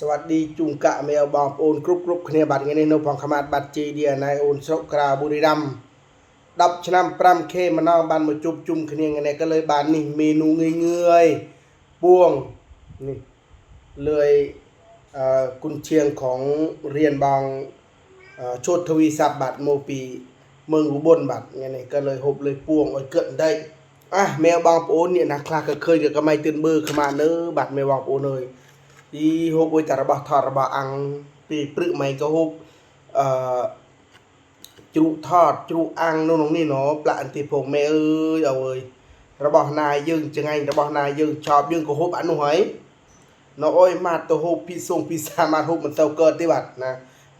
สวัสดีจุงกะเมลบอมโอนกรุบกรุบเนียบัตรเงี้ยนนพองขมาดบัตรจีเดียนายโอนสกราบุรีรัมดับชนะปรำเคมานอบันมาจุบจุมเนียเงี้ยก็เลยบานนี่เมนูเงยเงยป่วงนี่เลยกุนเชียงของเรียนบางโชดทวีสับบัตรโมปีเมืองอุบลบัตรเงี้ยก็เลยหบเลยป่วงไอ้เกิดได้อะแมวบางโอนเนี่ยนะคลาก็เคยเกิดกระไม่ตื่นเบอร์ขมาเนอบัตรแมวบางโอนเลย ទីហូបអុយតែរបស់ថតរបស់អាំងពីព្រឹកមិនក៏ហូបអឺជ្រូកថតជ្រូកអាំងនៅក្នុងនេះណផ្លាក់អន្ទីភងមេអើយអើយរបស់ណាយើងចង្អែងរបស់ណាយើងចប់យើងក៏ហូបអានោះហើយណអើយមកទៅហូបពីសុងពីសាមកហូបមិនទៅកើតទេបាទណា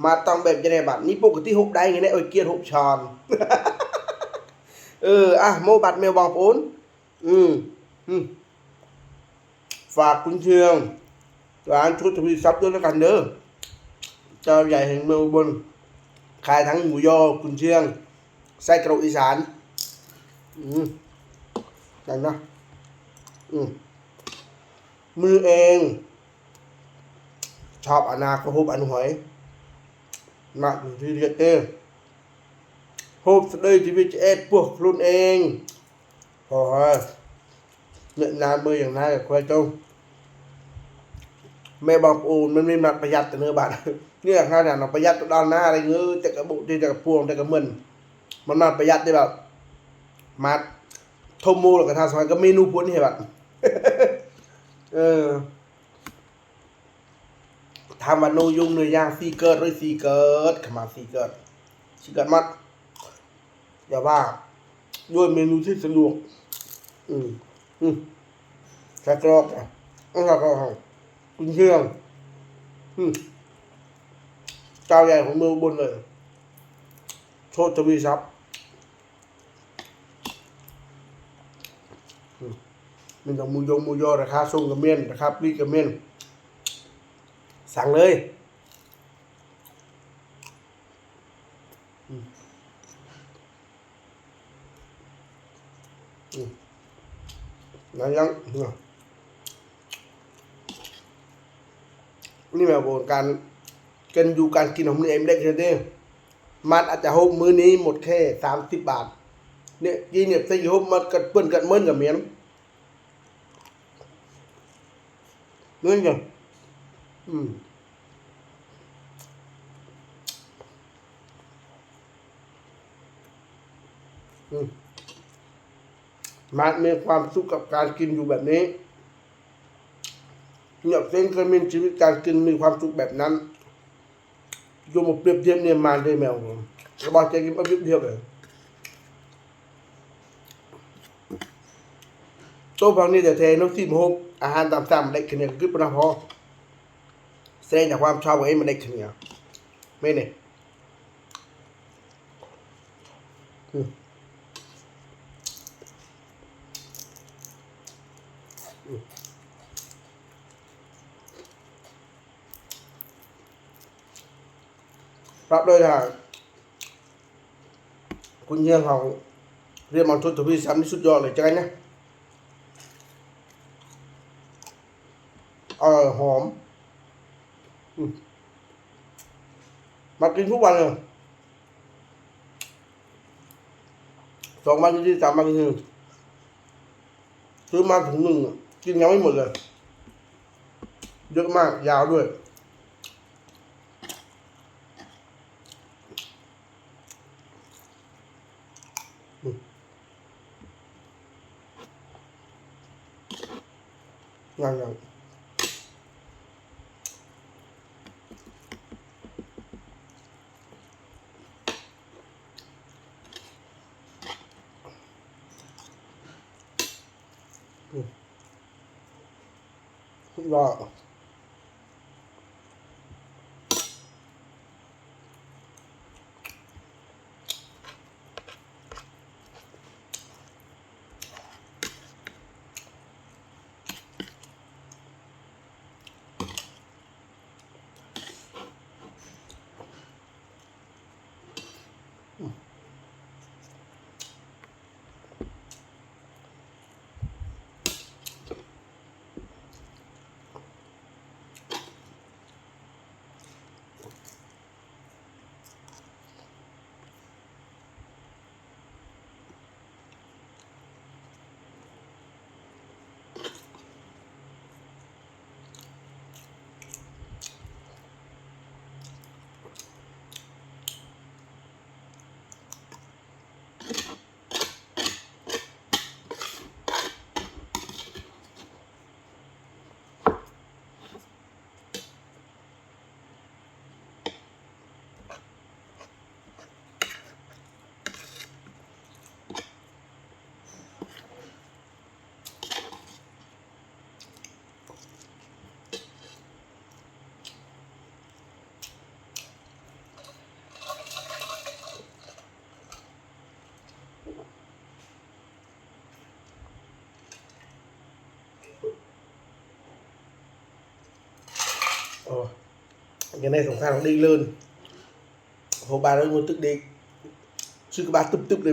មកតង់បែបយ៉ាងនេះបាទនេះពកតិហូបដៃថ្ងៃនេះអុយគៀនហូបឆន អឺអាមកបាត់មេបងប្អូនអឺហឹមฝากคุณเชียง ร้านชุดทวีทรัพย์ด้วยแล้วกันเด้อเจ้าใหญ่แห่งเมืองอุบน ขายทั้งหมูยอกุนเชียง ไส้กรอกอีสาน อืมกันนะ อืมมือเอง ชอบอนาคตฮุบอันหอยมาอยู่ที่เรียกเองฮุบสะดือชีวิตเอ็ดพวกรุ่นเอง พอฮะเนี่ยนานมืออย่างนั้นกับควายจง แม่บอกอูมันไม่มาประหยัดแต่เนื้อบาทเนี่ยขนาดเราประหยัดด้านหน้าอะไรเงี้ยแต่กระบุที่แต่กระพวงแต่กระมึนมันมาประหยัดได้แบบมาทมมูหรือกระทาสมัยก็เมนูพ้นเห็นแบบเออทำวันโนยุงเนื้อย่างซีเกิร์ดหรือซีเกิร์ดขมาซีเกิร์ดซีเกิร์ดมัดอย่าว่า ด้วยเมนูที่สะดวก อืมอืมแค่กรอกอะอันนั้นก็ให้ คุณเชียงอืมเจ้าใหญ่ของเมืองบนเลย โชตทวีทรัพย์มมีแต่หมูยงมูยอราคาส่งกับเมียนราคาปลีกกับเมียนสั่งเลยอืมอืมไหนยัง นี่แบบการกันอยู่การกินของมันเองได้แค่นี้มันอาจจะฮบมื้อนี้หมดแค่สามสิบบาท เนี่ยยีเนี่ยใส่ฮบมันกัดเปิ้นกัดเมิ้นกับเมียนนี่ไงอืมอืมมันมีความสุขกับการกินอยู่แบบนี้ เนี่ยเซนเคยมีชีวิตการกินมีความสุขแบบนั้นโยมเปรียบเทียบเนี่ยมาได้แมวผมกระบอกใจกินมาเปรียบเทียบเลยโต๊ะพังนี่แต่เทนกซีมโฮมอาหารตามสั่งได้คะแนนขึ้นปนะพอแสดงจากความชอบของเองมันได้คะแนนไม่เนี่ยอื รับเลยค่ะคุณเยี่ยงของเรียนมังทุตทวีสามนี่สุดยอดเลยจังไงนะอร่อยหอม มากินทุกวันเลยสองวันที่สามวันที่หนึ่งซื้อมาถุงหนึ่งกินยังไม่หมดเลย เยอะมากยาวด้วย ยังยัง อืมรอโอ้ยังได้สงสารของดีเลยโหบาร์แล้วงูตึกดีชื่อกบาร์ตึ๊บๆเล